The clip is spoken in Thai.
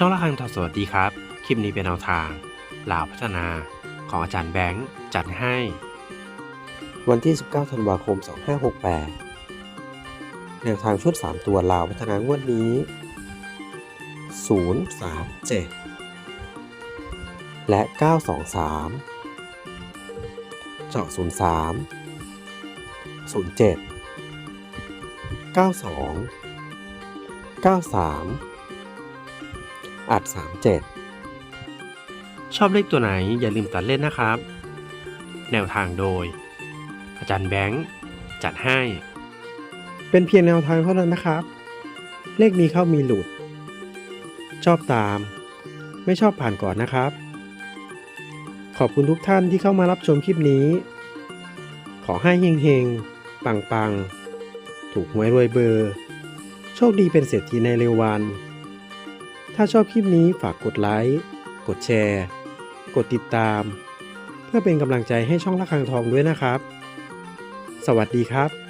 ช่องละคังทอสวัสดีครับ คลิปนี้เป็นแนวทางลาวพัฒนาของอาจารย์แบงค์จัดให้ วันที่ 19 ธันวาคม 2568 แนวทางชุด 3 ตัวลาวพัฒนางวดนี้ 037 และ 923 เจาะ 03 07 92 93 อัด 37 ชอบเลขตัวไหนอย่าลืมตัดเล่นนะครับ แนวทางโดย อาจารย์แบงค์ จัดให้ เป็นเพียงแนวทางเท่านั้นนะครับ เลขมีเข้ามีหลุด ชอบตาม ไม่ชอบผ่านก่อนนะครับ ขอบคุณทุกท่านที่เข้ามารับชมคลิปนี้ ขอให้เฮงๆ ปังๆ ถูกหวยรวยเบอร์ โชคดีเป็นเศรษฐีในเร็ววัน ถ้าชอบคลิปนี้ฝากกดไลค์ กดแชร์ กดติดตาม เพื่อเป็นกำลังใจให้ช่องละคังทองด้วยนะครับ สวัสดีครับ